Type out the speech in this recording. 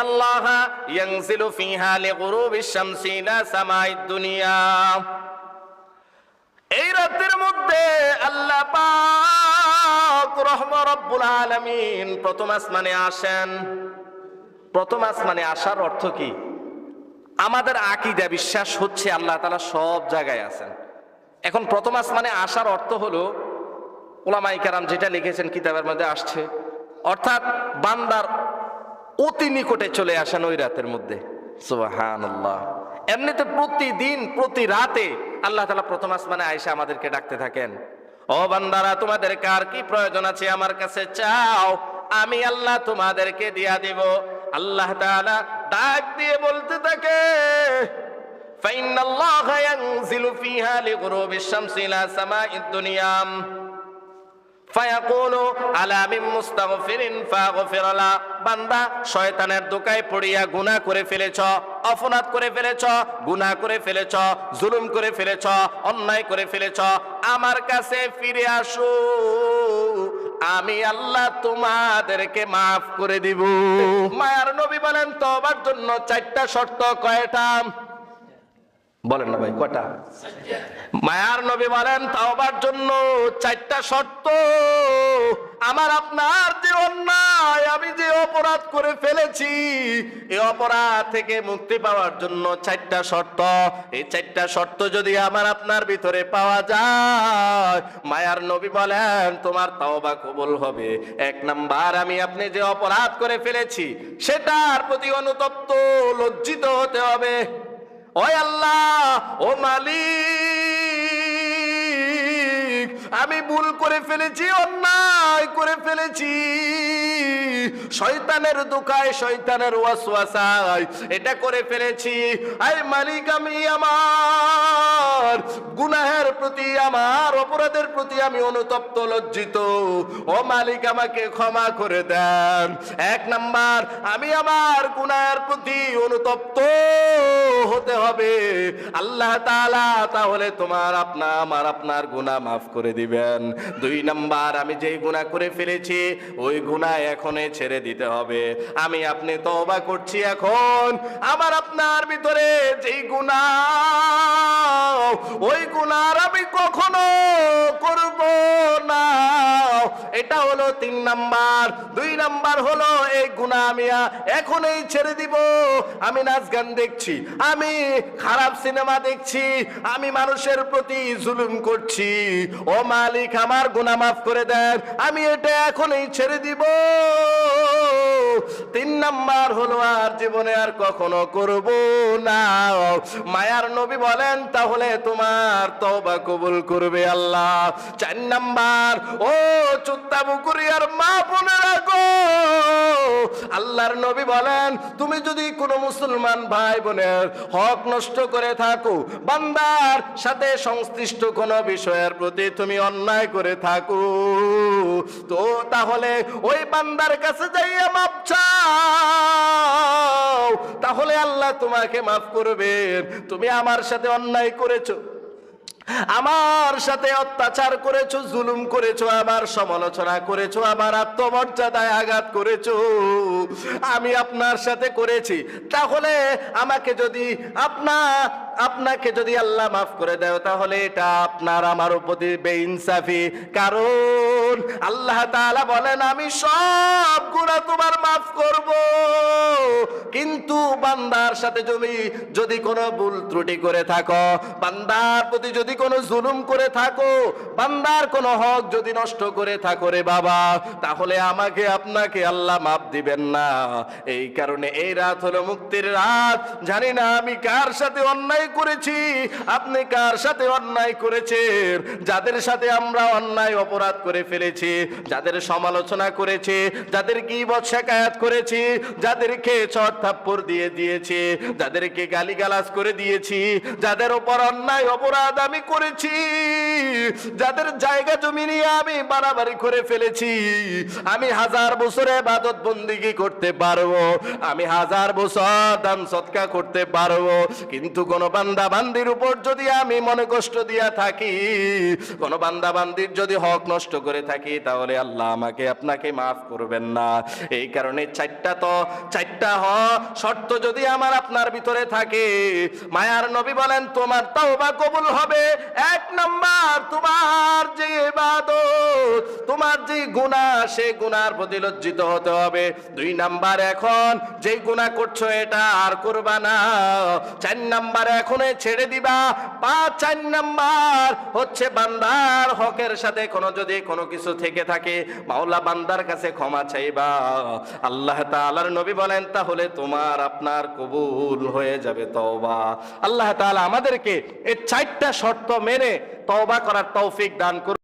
ফাইনাল্লাহা ইয়ানজিলু ফিহা লিগুরুবিশ শামসি দুনিয়া। এই রাতের মধ্যে আল্লাহ পাক রহম রব্বুল আলামিন প্রথম আসমানে আসেন। প্রথম আসমানে আসার অর্থ কি? আমাদের আকিদা বিশ্বাস হচ্ছে আল্লাহ তাআলা সব জায়গায় আছেন। এখন প্রথম আসমানে আসার অর্থ হলো ওলামাই কারাম যেটা লিখেছেন কিতাবের মধ্যে আসছে, অর্থাৎ বান্দার অতি নিকটে চলে আসেন ওই রাতের মধ্যে। এমনিতে প্রতিদিন, প্রতি রাতে আল্লাহ তালা প্রথম আসমানে আয়সা আমাদেরকে ডাকতে থাকেন। ও বান্দারা, তোমাদের কার কি প্রয়োজন আছে আমার কাছে? চাও, আমি আল্লাহ তোমাদেরকে দিয়া দিব। আল্লাহ ডাক দিয়ে বলতে থাকে ফাইনাল্লাহা মুস্তাগফিরিন ফাগফিরালা বান্দা, শয়তানের দোকায় পড়িয়া গুণা করে ফেলেছ, অপরাধ করে ফেলেছ গুণা করে ফেলেছ, জুলুম করে ফেলেছ, অন্যায় করে ফেলেছ, আমার কাছে ফিরে আসো, আমি আল্লাহ তোমাদেরকে মাফ করে দিব। মায়ার নবী বলেন, তওবার জন্য চারটা শর্ত কয়টা? বলেন না ভাই, কয়টা? মায়ার নবী বলেন, তাওবার জন্য চারটা শর্ত। আমার, আপনার যে অন্যায়, আমি যে অপরাধ করে ফেলেছি এই অপরাধ থেকে মুক্তি পাওয়ার জন্য চারটা শর্ত। এই চারটা শর্ত যদি আমার, আপনার ভিতরে পাওয়া যায়, মায়ার নবী বলেন, তোমার তাওবা কবুল হবে। এক নাম্বার, আমি, আপনি যে অপরাধ করে ফেলেছি, সেটার প্রতি অনুতপ্ত, লজ্জিত হতে হবে। ওই আল্লাহ, ও মালিক, আমি ভুল করে ফেলেছি, অন্যায় করে ফেলেছি। শয়তানের দোকায় শয়তানের ওয়াসওয়াসায় এটা করে ফেলেছি। আই মালিক, আমি আমার গুনাহের প্রতি, আমার অপরাধের প্রতি আমি অনুতপ্ত, লজ্জিত। ও মালিক, আমাকে ক্ষমা করে দেন। এক নাম্বার, আমি আমার গুনাহের প্রতি অনুতপ্ত। হতে হবে। আল্লাহ তাআলা তাহলে তোমার আপনা আমার আপনার গুনাহ মাফ করে দিবেন। দুই নাম্বার, আমি যেই গুনাহ করে ফেলেছি, ওই গুনাহ এখনই ছেড়ে দিতে হবে। আমি আপনি তওবা করছি এখন। আমার আপনার ভিতরে যেই গুনাহ, ওই গুনার আমি কখনো করব হলো তিন নাম্বার, দুই নাম্বার হলো এই গুণা আমি এখনই ছেড়ে দিব। আমি নাচ গান দেখছি, আমি খারাপ সিনেমা দেখছি, আমি মানুষের প্রতি জুলুম করছি। ও মালিক, আমার গুনা মাফ করে দেন, আমি এটা এখনই ছেড়ে দিব। তিন নাম্বার হলো, আর জীবনে আর কখনো করব না। মায়ার নবী বলেন, তাহলে তোমার তওবা কবুল করবে আল্লাহ। চার নাম্বার, ও চুত্তা বুকুরিয়ার মা বোনেরা গো আল্লাহর নবী বলেন, তুমি যদি কোনো মুসলমান ভাই বোনের হক নষ্ট করে থাকো, বান্দার সাথে সংশ্লিষ্ট কোনো বিষয়ের প্রতি তুমি অন্যায় করে থাকো, তো তাহলে ওই বান্দার কাছে যাইয়া মাপ চাও। তাহলে আল্লাহ তোমাকে মাফ করবেন। তুমি আমার সাথে অন্যায় করেছ। আমার সাথে অত্যাচার করেছ, জুলুম করেছ, আমার সমালোচনা করেছ, আমার আত্মমর্যাদায় আঘাত করেছ। আমি আপনার সাথে করেছি। তাহলে আমাকে যদি আপনা আপনাকে যদি আল্লাহ মাফ করে দেয়, তাহলে এটা আপনার আমার প্রতি বেইনসাফি। কারণ আল্লাহ তাআলা বলেন, আমি সব গুণা তোমার মাফ করব। কিন্তু বান্দার সাথে যদি যদি কোনো ভুল ত্রুটি করে থাকো, বান্দার প্রতি যদি কোনো জুলুম করে থাকো, বান্দার কোনো হক যদি নষ্ট করে থাকো রে বাবা, তাহলে আমাকে, আপনাকে আল্লাহ মাফ দিবেন না। এই কারণে এই রাত হলো মুক্তির রাত। জানি না আমি কার সাথে অন্যায় করেছি। আপনি কার সাথে অন্যায় করেছেন? যাদের সাথে আমরা অন্যায় অপরাধ করে ফেলেছি, যাদের সমালোচনা করেছি, যাদের কি শেখায়াত করেছি, যাদেরকে চট থাপ্পড় দিয়ে দিয়েছি, যাদেরকে গালিগালাজ করে দিয়েছি, যাদের উপর অন্যায় অপরাধ আমি করেছি, যাদের জায়গা জমি নিয়ে আমি বাড়াবাড়ি করে ফেলেছি, আমি হাজার বছরে বাদত বন্দিগি করতে পারব, আমি হাজার বছর দান সৎকা করতে পারব, কিন্তু কোন বান্দা বান্দির উপর যদি আমি মনে কষ্ট দিয়া থাকি কোন বান্দা বান্দির যদি হক নষ্ট করে থাকি, তাহলে আল্লাহ আমাকে, আপনাকে মাফ করবেন না। এই কারণে চারটা তো, চারটা হক শর্ত যদি আমার আপনার ভিতরে থাকে, মায়ার নবী বলেন, তোমার তওবা কবুল হবে। এক নাম্বার, তোমার যে ইবাদত তোমার যে গুনাহ সেই গুনার প্রতি লজ্জিত হতে হবে। দুই নাম্বার এখন যে গুনাহ করছ এটা আর করবা না। চার নাম্বার এখনই ছেড়ে দিবা। পাঁচ, চার নাম্বার হচ্ছে বান্দার হকের সাথে কোনো যদি কোনো কিছু থেকে থাকে, মাওলা বান্দার কাছে ক্ষমা চাইবা। আল্লাহ তাআলার নবী বলেন, তাহলে তোমার আপনার কবুল হয়ে যাবে তওবা। আল্লাহ তাআলা আমাদেরকে এই চারটা শর্ত মেনে তওবা করার তৌফিক দান করুন।